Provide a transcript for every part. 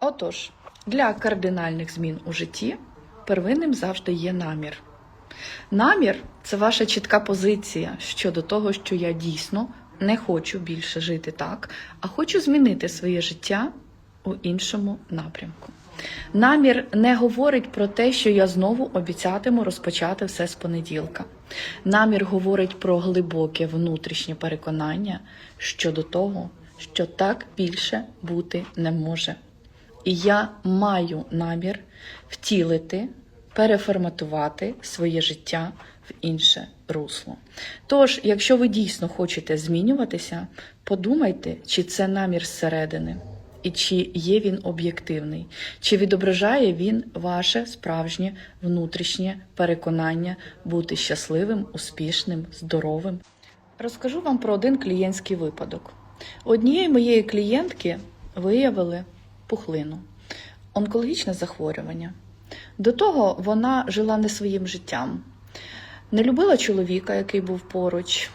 Отож, для кардинальних змін у житті первинним завжди є намір. Намір це ваша чітка позиція щодо того, що я дійсно не хочу більше жити так, а хочу змінити своє життя у іншому напрямку. Намір не говорить про те, що я знову обіцятиму розпочати все з понеділка. Намір говорить про глибоке внутрішнє переконання щодо того, що так більше бути не може. І я маю намір втілити, переформатувати своє життя в інше русло. Тож, якщо ви дійсно хочете змінюватися, подумайте, чи це намір зсередини, і чи є він об'єктивний, чи відображає він ваше справжнє внутрішнє переконання бути щасливим, успішним, здоровим. Розкажу вам про один клієнтський випадок. Однієї моєї клієнтки виявили пухлину, онкологічне захворювання. До того вона жила не своїм життям, не любила чоловіка, який був поруч.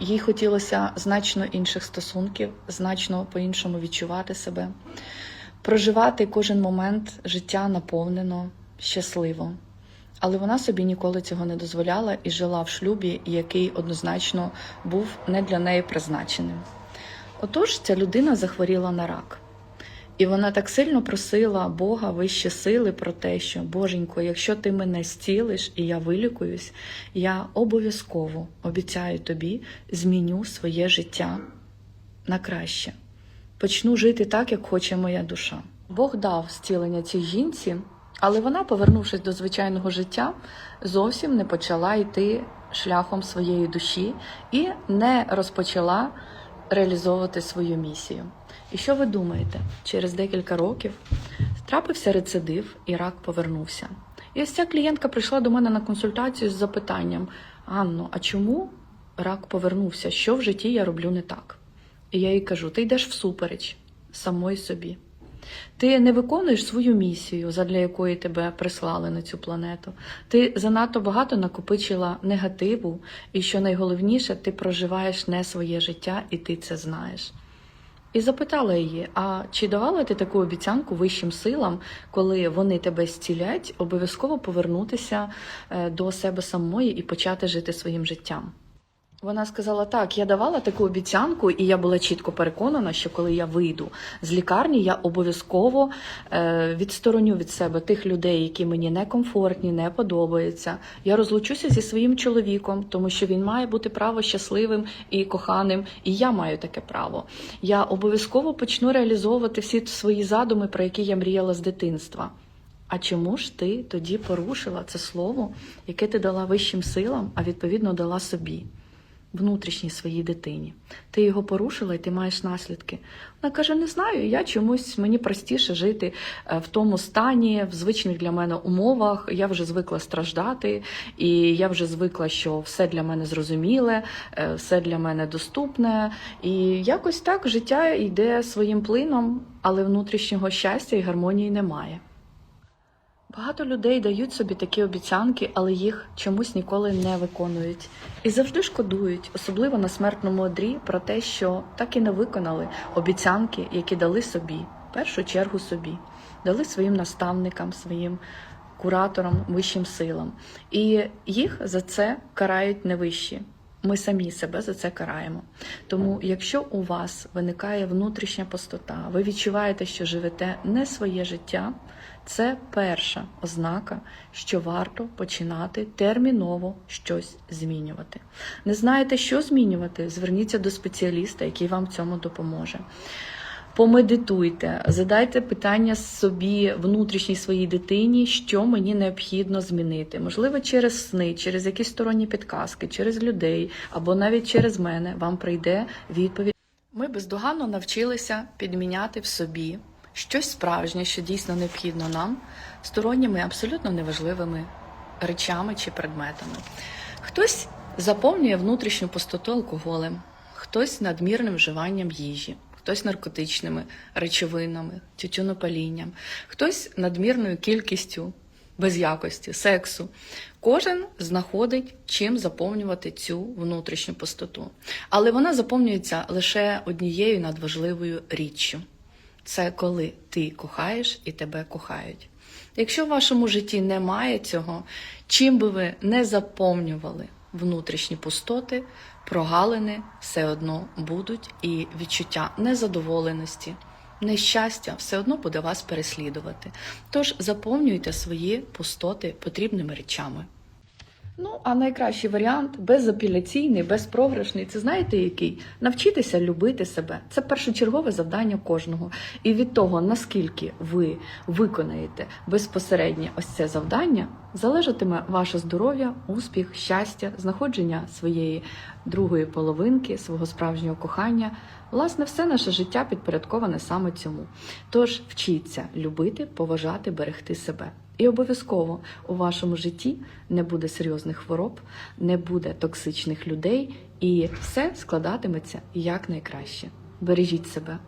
Їй хотілося значно інших стосунків, значно по-іншому відчувати себе, проживати кожен момент життя наповнено, щасливо. Але вона собі ніколи цього не дозволяла і жила в шлюбі, який однозначно був не для неї призначеним. Отож, ця людина захворіла на рак. І вона так сильно просила Бога вище сили про те, що Боженько, якщо ти мене зцілиш і я вилікуюсь, я обов'язково обіцяю тобі, зміню своє життя на краще. Почну жити так, як хоче моя душа. Бог дав зцілення цій жінці, але вона, повернувшись до звичайного життя, зовсім не почала йти шляхом своєї душі і не розпочала реалізовувати свою місію. І що ви думаєте? Через декілька років трапився рецидив, і рак повернувся. І ось ця клієнтка прийшла до мене на консультацію з запитанням: Анно, а чому рак повернувся? Що в житті я роблю не так? І я їй кажу: ти йдеш всупереч самої собі. Ти не виконуєш свою місію, задля якої тебе прислали на цю планету. Ти занадто багато накопичила негативу, і що найголовніше, ти проживаєш не своє життя, і ти це знаєш. І запитала її: а чи давала ти таку обіцянку вищим силам, коли вони тебе зцілять, обов'язково повернутися е, до себе самої і почати жити своїм життям? Вона сказала: так, я давала таку обіцянку, і я була чітко переконана, що коли я вийду з лікарні, я обов'язково е, відстороню від себе тих людей, які мені некомфортні, не подобаються. Я розлучуся зі своїм чоловіком, тому що він має бути право щасливим і коханим, і я маю таке право. Я обов'язково почну реалізовувати всі свої задуми, про які я мріяла з дитинства. А чому ж ти тоді порушила це слово, яке ти дала вищим силам, а відповідно дала собі? Внутрішній своїй дитині. Ти його порушила і ти маєш наслідки. Вона каже: не знаю, я чомусь мені простіше жити е, в тому стані, в звичних для мене умовах. Я вже звикла страждати, і я вже звикла, що все для мене зрозуміле, е, все для мене доступне. І якось так життя йде своїм плином, але внутрішнього щастя і гармонії немає. Багато людей дають собі такі обіцянки, але їх чомусь ніколи не виконують. І завжди шкодують, особливо на смертному одрі, про те, що так і не виконали обіцянки, які дали собі, в першу чергу собі, дали своїм наставникам, своїм кураторам, вищим силам. І їх за це карають не вищі. Ми самі себе за це караємо. Тому, якщо у вас виникає внутрішня пустота, ви відчуваєте, що живете не своє життя, це перша ознака, що варто починати терміново щось змінювати. Не знаєте, що змінювати? Зверніться до спеціаліста, який вам в цьому допоможе. Помедитуйте, задайте питання собі, внутрішній своїй дитині, що мені необхідно змінити. Можливо, через сни, через якісь сторонні підказки, через людей або навіть через мене вам прийде відповідь. Ми бездоганно навчилися підміняти в собі щось справжнє, що дійсно необхідно нам, сторонніми абсолютно неважливими речами чи предметами. Хтось заповнює внутрішню пустоту алкоголем, хтось надмірним вживанням їжі хтось наркотичними речовинами, тютюнопалінням, хтось надмірною кількістю без якості, сексу. Кожен знаходить чим заповнювати цю внутрішню пустоту. Але вона заповнюється лише однією надважливою річчю. це коли ти кохаєш і тебе кохають. Якщо в вашому житті немає цього, чим би ви не заповнювали внутрішні пустоти, прогалини все одно будуть, і відчуття незадоволеності, нещастя все одно буде вас переслідувати. Тож заповнюйте свої пустоти потрібними речами. Ну, а найкращий варіант безапеляційний, безпрограшний. Це знаєте який? Навчитися любити себе. Це першочергове завдання кожного. І від того, наскільки ви виконаєте безпосередньо ось це завдання, залежатиме ваше здоров'я, успіх, щастя, знаходження своєї другої половинки, свого справжнього кохання. Власне, все наше життя підпорядковане саме цьому. Тож вчіться любити, поважати, берегти себе. І обов'язково у вашому житті не буде серйозних хвороб, не буде токсичних людей, і все складатиметься якнайкраще. Бережіть себе.